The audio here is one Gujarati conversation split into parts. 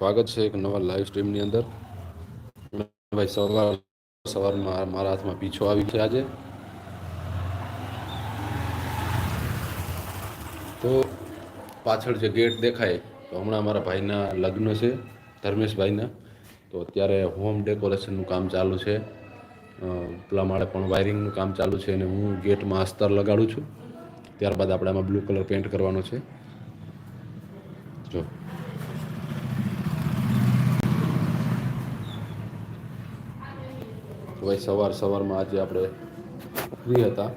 સ્વાગત છે એક નવા લાઈવ સ્ટ્રીમની અંદર. ભાઈ, સવાર સવારમાં મારા હાથમાં પીછો આવી છે આજે. તો પાછળ જે ગેટ દેખાય, તો હમણાં મારા ભાઈના લગ્ન છે, ધર્મેશભાઈના. તો અત્યારે હોમ ડેકોરેશનનું કામ ચાલુ છે. પેલા માળે પણ વાયરિંગનું કામ ચાલુ છે અને હું ગેટમાં અસ્તર લગાડું છું. ત્યારબાદ આપણે આમાં બ્લુ કલર પેન્ટ કરવાનો છે. જો. ભાઈ સવાર સવારમાં આજે આપણે ફ્રી હતા.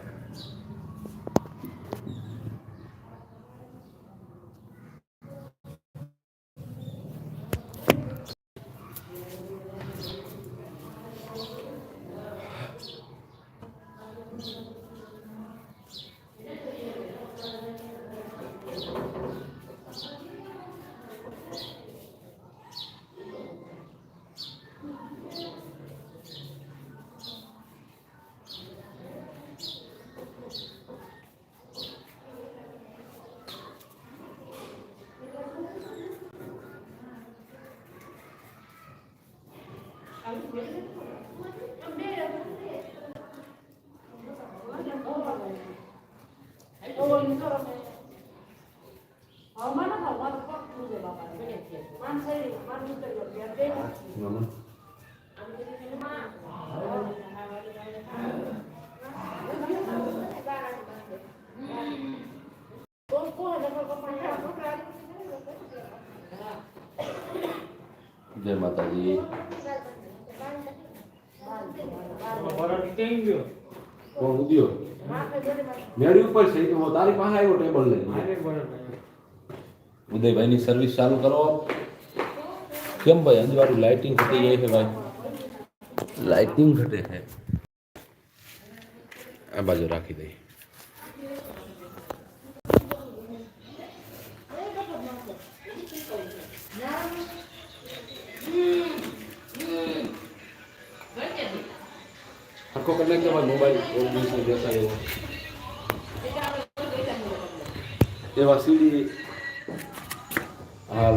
જય માતાજી. કોણ ઉદ્યો? મેળી ઉપર છે કે તારી પાસે આવ્યો ટેબલ લઈને. ઉદયભાઈની સર્વિસ ચાલુ કરો. કેમ ભાઈ અંજવાળું લાઇટિંગ ઘટી જાય છે ભાઈ લાઇટિંગ ઘટે છે આ બાજુ રાખી દઈ આખો કરી નાખજો ભાઈ મોબાઈલ એવું બીજું દેખાય એવો એવા સીડી હાલ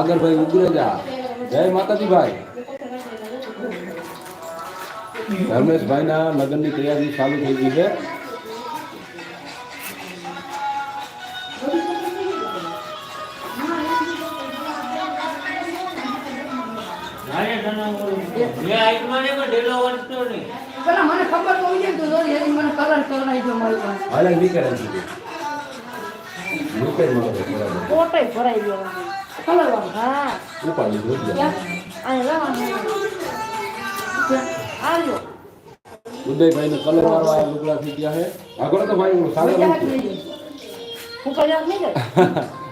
સાગરભાઈ ઉગ્રજા. જય માતાજી ભાઈ ધર્મેશભાઈના લગ્નની તૈયારી ચાલુ થઈ ગઈ છે. નીકળે ભરાઈ ગયો. કલર વાળો હા ઉપાડી જોઈ લે. અહીં રહેવાનું આવ્યો ઉદયભાઈને કલર વાળવા આ લુગડા થઈ ગયા છે આગળ તો ભાઈ હું જાય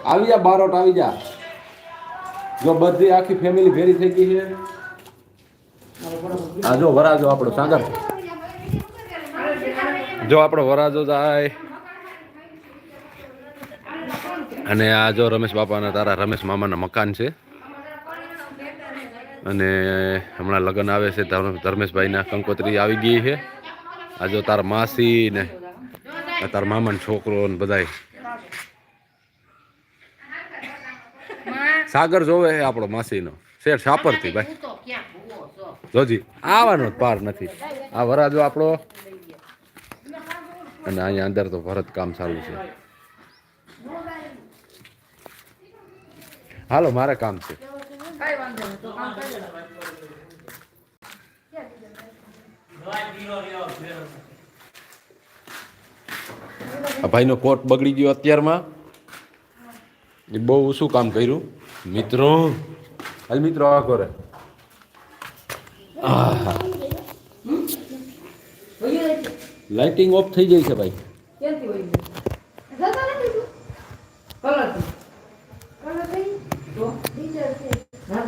આવી જા બારોટ આવી જા જો બધી આખી ફેમિલી ભેરી થઈ ગઈ છે આ જો વરાજો આપણો સાગર. જો આપણો વરાજો જાય. અને આ જો રમેશ બાપાના તારા રમેશ મામાના મકાન છે. અને હમણાં લગ્ન આવે છે, ધર્મ- ધર્મેશભાઈના કંકોત્રી આવી ગઈ છે. આ જો તારા માસી ને તારા મામાનો છોકરો ને બધાય. સાગર જોવે છે આપણો માસીનો. શેઠ સાપરથી ભાઈ. જોજી, આવવાનો પાર નથી. આ વરાજો આપણો. અને અહીંયા અંદર તો ભરત કામ ચાલુ છે. હાલો મારે કામ છે. આ ભાઈનો કોટ બગડી ગયો અત્યારમાં. એ બહુ શું કામ કર્યું? મિત્રો. હાલ મિત્રો આ કરે લાઇટિંગ ઓફ થઈ જાય છે ભાઈ. ના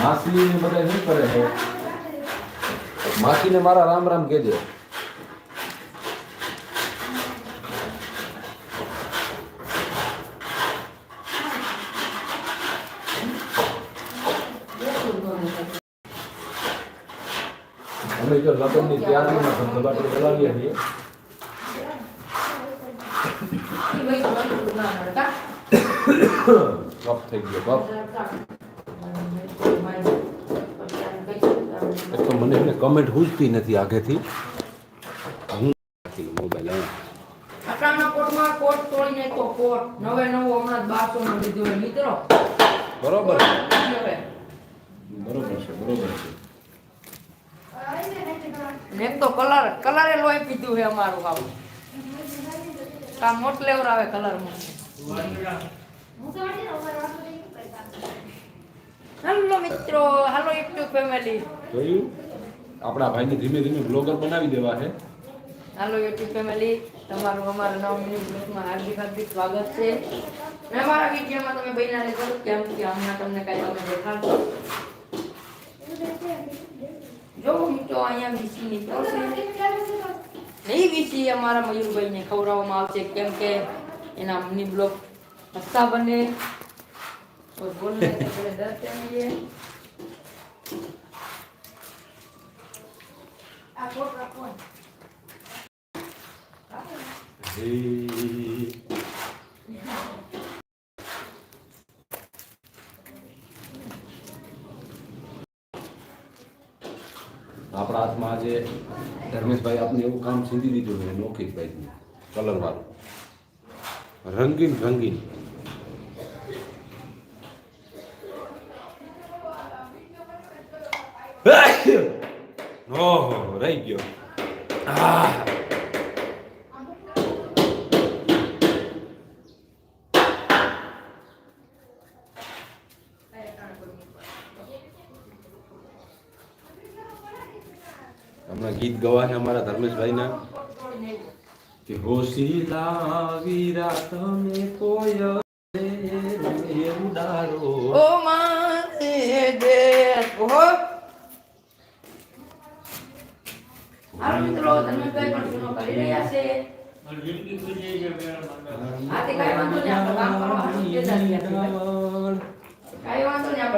મારા માસી ને બધા શું કરે છે માસીને મારા રામ રામ કહેજે અમે જો લગ્નની તૈયારીમાં ધબધબાટી ચલાવીએ છીએ ઈ ભાઈ થોડું ના નડતા. કપ થઈ ગયો કપ એક તો મને એને કમેન્ટ હુજતી નથી આગેથી. હું મોબાઈલ અહીંયા કોટમાં કોટ તોડી તો કોટ નવે નવો હમણાં બારસો નો લીધો હોય મિત્રો. બરોબર છે. બરોબર છે બરોબર છે. એક તો કલર કલરે લોહી પીધું છે અમારું આવું. કા મોટ લેવર આવે કલરમાં હેલો મિત્રો હાલો યુટ્યુબ ફેમિલી. જોયું આપણા ભાઈને ધીમે ધીમે બ્લોગર બનાવી દેવા છે. હાલો યુટ્યુબ ફેમિલી તમારું અમારા નવ મિનિટ બ્લોગમાં હાર્દિક હાર્દિક સ્વાગત છે. અને અમારા વિડીયોમાં તમે બહેનાને કરો કેમ કે હમણાં તમને કાંઈ અમે દેખાડશો. જો મિત્રો, અહીંયા વીસીની તરફ એ વીસી, અમારા મયુરભાઈને ખવડાવવામાં આવશે, કેમ કે એના મિની બ્લોગ સસ્તા બને. બોલને દસ આપણા હાથમાં આજે ધર્મેશભાઈ આપને એવું કામ સીંધી દીધું છે નોખીભાઈ કલર વાળું રંગીન રંગીન ઓહો રહી ગયો આહ હમણાં ગીત ગવાને અમારા ધર્મેશભાઈના કે હોશીલા વીરા તમે કોઈ ઉડારો ઓ માતે દેશ ઓહો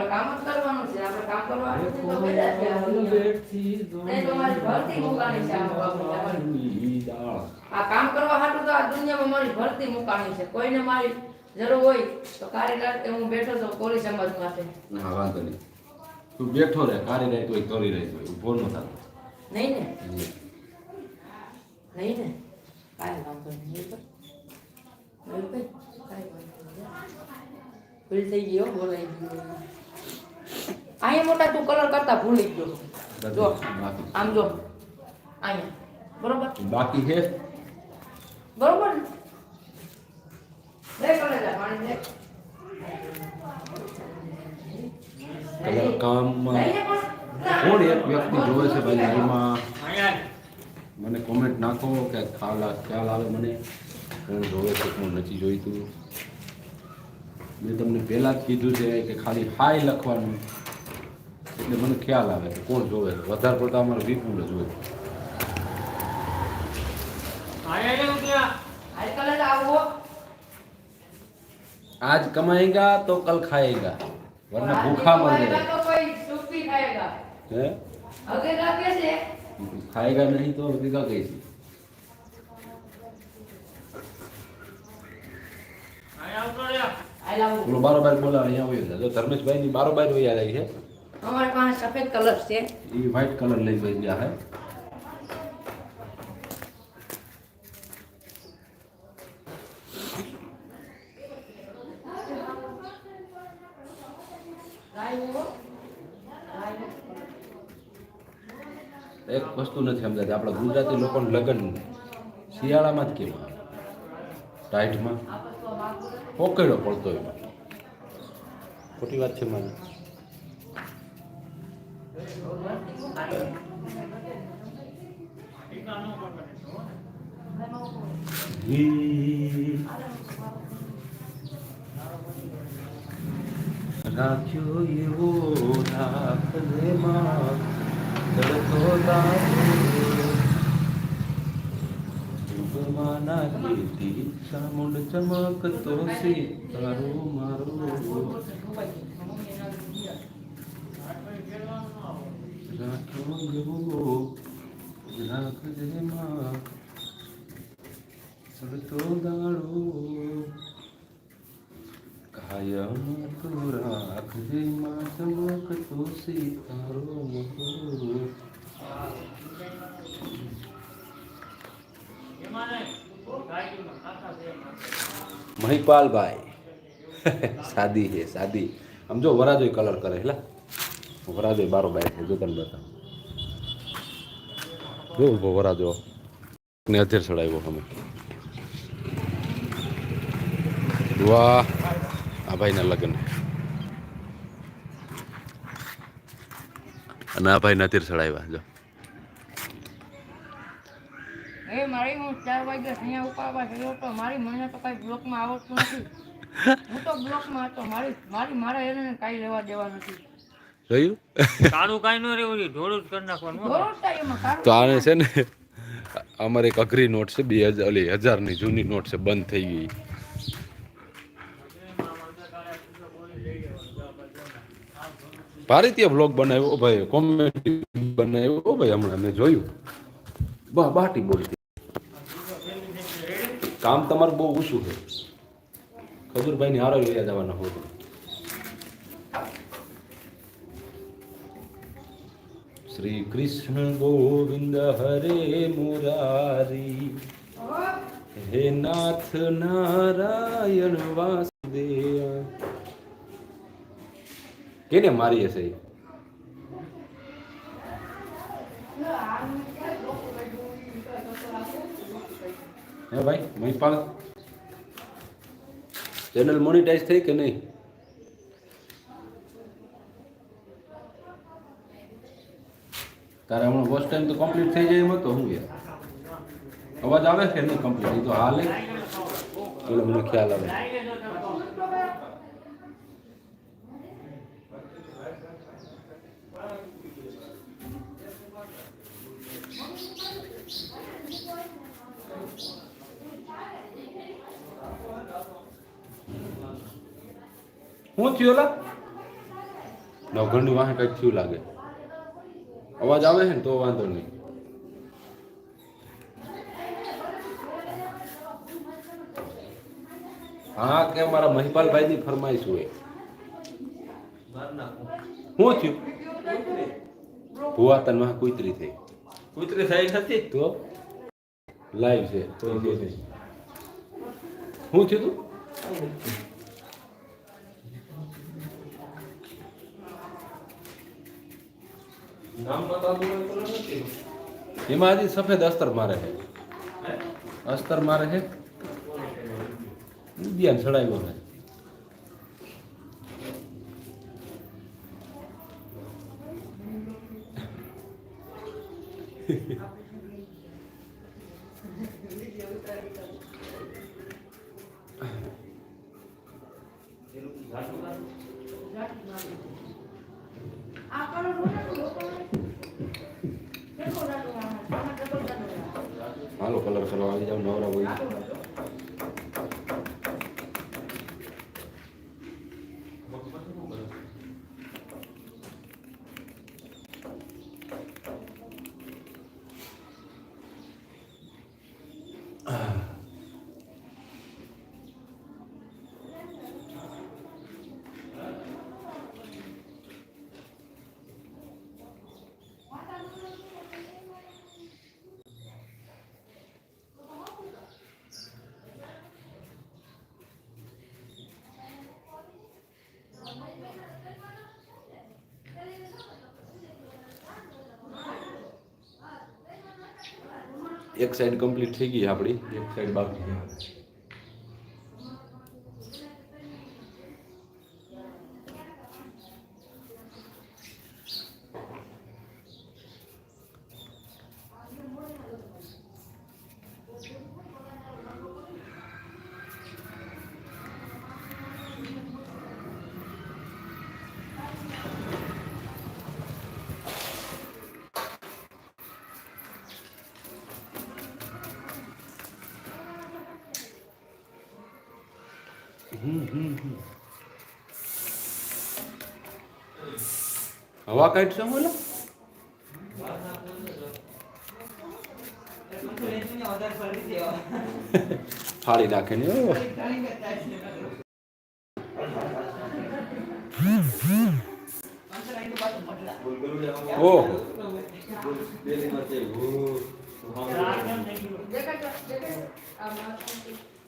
કામ આ. કામ કરવા હાટુ તો આ દુનિયામાં મારી ભરતી મુકાણી છે કોઈને મારી જરૂર હોય તો કારી કે હું બેઠો છું કોળી સમાજ માટે હા વાંધો નહીં તું બેઠો રહે કારી રહી કરી રહી ઊભો ન થાય નહીં ને નહીં ને કાંઈ વાંધો નહીં ભાઈ, કાંઈ વાંધો નહીં. ભૂલ થઈ હો, બોલાઈ ગયું. અહીંયા મોટા તું કલર કરતા ભૂલી ગયો જો બાકી આમ જો અહીંયા બરોબર બાકી છે બરોબર લે કલર પાણી લે કલર કામમાં લઈને કોણ એક વ્યક્તિ જોવે છે ભાઈ એમાં મને કોમેન્ટ નાખો કે ખ્યાલ ખ્યાલ આવે મને. કોણ જોવે છે કોણ નથી જોઈતું. મેં તમને પહેલાં જ કીધું છે કે ખાલી હાય લખવાનું. એટલે મને ખ્યાલ આવે કે કોણ જોવે. છે વધારે પડતા અમારે વિપુલ જ હોય. આજ કમાએગા તો કલ ખાએગા વરના ભૂખા મર હે? અગર છે खाएगा जाएगा तो कोई सुस्ती खाएगा है अगेगा कैसे खाएगा नहीं तो लगेगा कैसे आई लव બોલો બારોબાર બોલા અહીંયા હોય છે જો ધર્મેશભાઈ ની બારોબાર હોય આવી છે हमारे पास सफेद कलर से એ વ્હાઈટ કલર લઈ ભાઈ ગયા હે એક વસ્તુ નથી સમજાતી. આપણા ગુજરાતી લોકોને લગ્ન શિયાળામાં જ કેમ આવે ટાઈટમાં. પોકેડો પડતો એમાં ખોટી વાત છે મારી. રાખ્યો એવો રાખલે માં तड़पता माना की मुंड चमक तो सी तारो मारो મહિપાલભાઈ સાદી છે, સાદી. આમ જો વરાજો કલર કરે એટલે વરાજો બારો બાય છે જો તને બતાવું જો ઊભો વરાજો. ને અધેર ચડાવ્યો અમે. વાહ, આ ભાઈના લગ્ન. અને આ ભાઈ અત્યારે ચડાવ્યા જો. એ મારી હું ચાર વાગે અહીંયા ઉપાડવા ગયો તો મારી મને તો કઈ બ્લોકમાં આવડતું નથી. હું તો બ્લોકમાં હતો. મારી મારી મારા એને કાંઈ લેવા દેવા નથી. જોયું કાળું કાંઈ ન રહેવું જોઈએ ઢોળું જ કરી નાખવાનું તો આને છે ને અમારે એક અઘરી નોટ છે બે હજાર ઓલી હજારની જૂની નોટ છે બંધ થઈ ગઈ. ભારતીય બ્લોગ બનાવ્યો? ભાઈ કોમેડી બનાવ્યો? ભાઈ હમણાં મેં જોયું. બા બાટી બોલતી. કામ તમારું બહુ ઓછું છે. ની હારો લઈ જવાના હોય શ્રી કૃષ્ણ ગોવિંદ હરે મુરારી. હે નાથ નારાયણ વાસુદેવ. કેને મારી હશે હે ભાઈ મહિપાલ ચેનલ મોનિટાઈઝ થઈ કે નહીં તારે હમણાં વોચ ટાઈમ તો કમ્પ્લીટ થઈ જાય એમ હતો હું યાર અવાજ આવે છે નહીં કમ્પ્લીટ એ તો હાલે એટલે મને ખ્યાલ આવે શું થયું લા નવઘણની વાહે કંઈક થયું લાગે. અવાજ આવે છે ને તો વાંધો નહીં. હા કે મારા મહિપાલભાઈ ની ફરમાઈશ હોય શું થયું? ભુવા તનમાં કુતરી થઈ. કુતરી થઈ નથી? તો? લાઈવ છે શું થયું તું? એમાં હજી સફેદ અસ્તર મારે છે અસ્તર મારે છે ધ્યાન ચડાવ્યો છે આ Um, એક સાઈડ કમ્પ્લીટ થઈ ગઈ આપણી એક સાઈડ બાકી છે હવા કાઢશો બોલો? ફાળી નાખે ને ઓ. દેખાય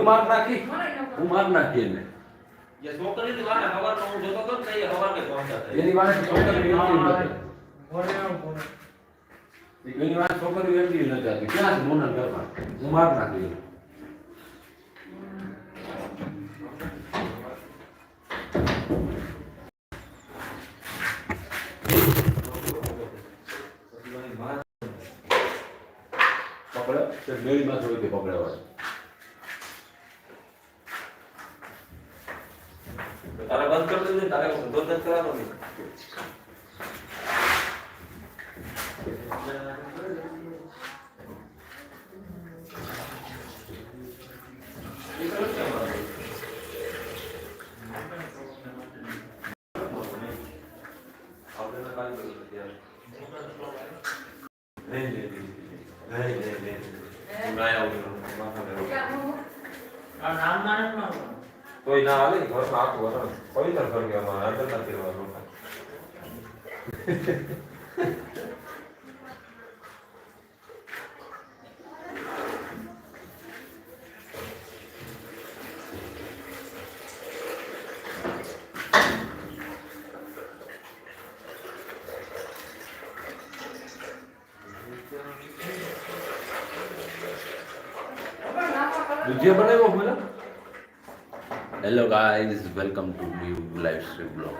હું માર નાખી મને ન હું માર નાખી એને એ છોકરીની વાને હવારનો હું જોતો હતો ને તો એ હવારને પહોંચ્યા હતા. એની વાને છોકરી એની વાને છોકરી એમની ન જાતી ક્યાં છે મોના ઘરમાં હું માર નાખી એને. પકડે તે મેળીમાં જોઈ તે बदल करा लो नहीं नहीं कोई ना आले घर रात हो रहा है Hoy tal porque vamos a dar alternativa de ropa. welcome to new live stream blog.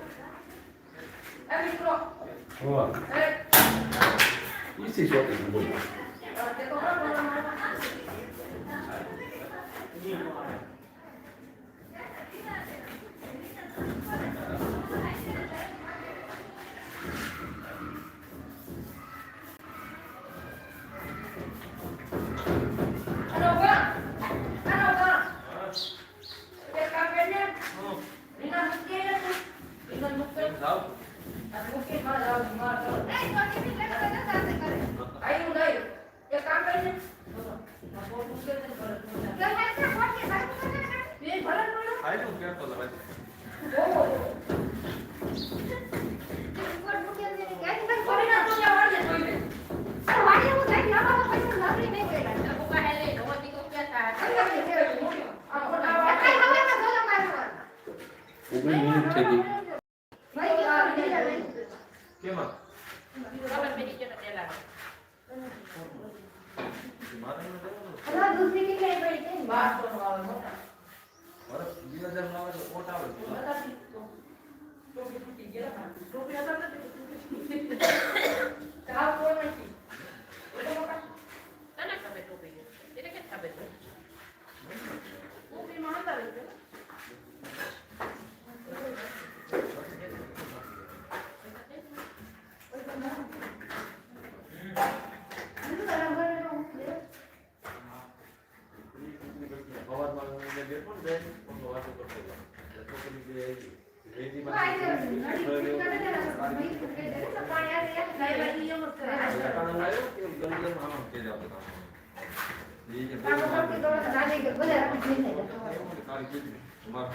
ಇದ್ದಿದ್ವಿ ಸುಮಾರು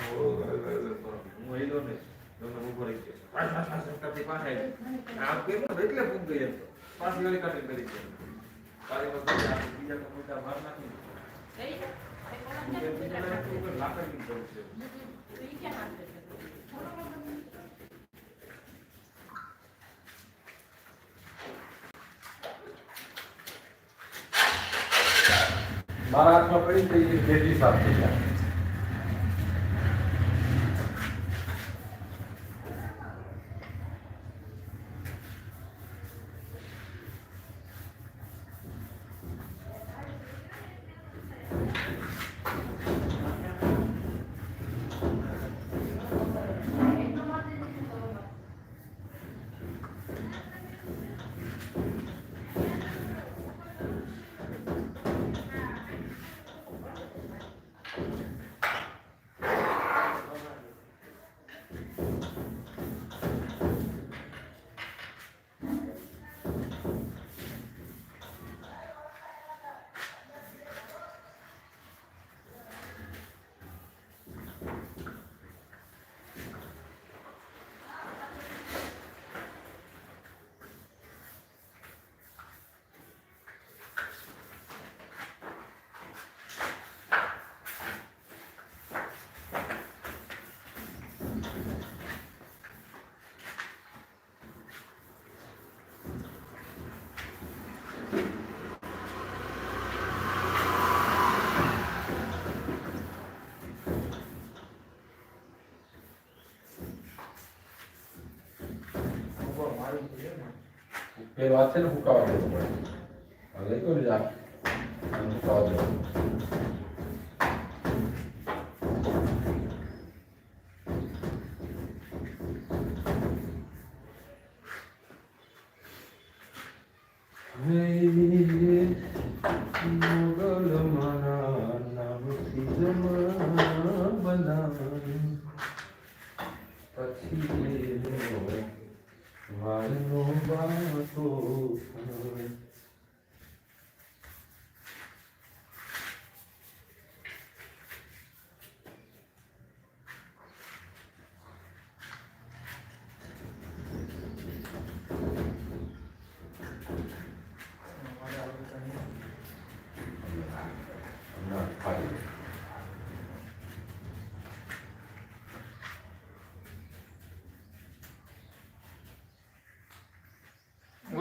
ಐದೋನೇ ನನ್ನ ಒಬ್ಬರಿಗೆ ಕಟ್ಟಿ ಪಾಠ ಆಯ್ತು ನಾವು ಕೇವಲ ಬೆಟ್ಲೆ ಬಂದು ಅಂತ ಪಾಠಗಳಿಗೆ ಕಟ್ಟಿ ಬೆಳಿಗ್ಗೆ ಕಾರ್ಯ ಬೀಜ ಕಮ್ಮಿ ಭಾರ ನಾಕಿ ನಾಲ್ಕರಿಂದ ಬರುತ್ತೆ महाराष्ट्र में पड़ी तेज़ी साफ़ थी Pela cena por causa do Mas aí que eu já. Não pode.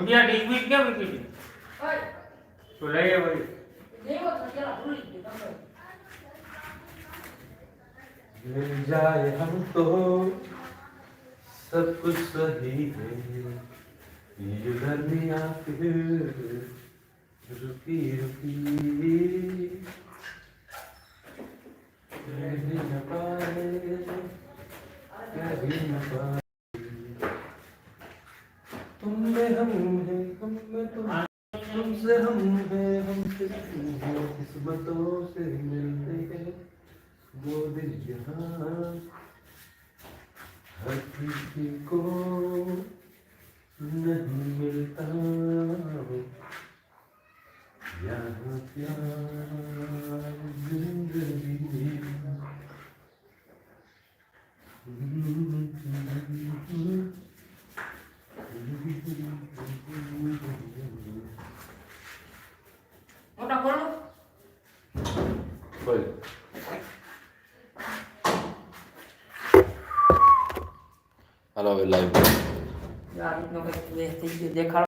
મુંડિયા ડીગવીટ કેમ મૂકી ઓય તો લઈ આવે દેવો તો પેલા ભૂલી ગયો તમે मिल जाए हम तो सब कुछ सही है ये गर्मियाँ फिर रुकी रुकी रह भी न पाए रह भी न पाए हम हैं, हम में तुम तुमसे हम हैं हमसे तुम हो, किस्मतों से मिलते हैं। वो दिन यहाँ हर किसी को नहीं मिलता। यहाँ प्यार, ज़िंदगी। મોટા ખોલો બોલ. હાલો હવે લાઈવ આ રીતનો કંઈક દેખાડો.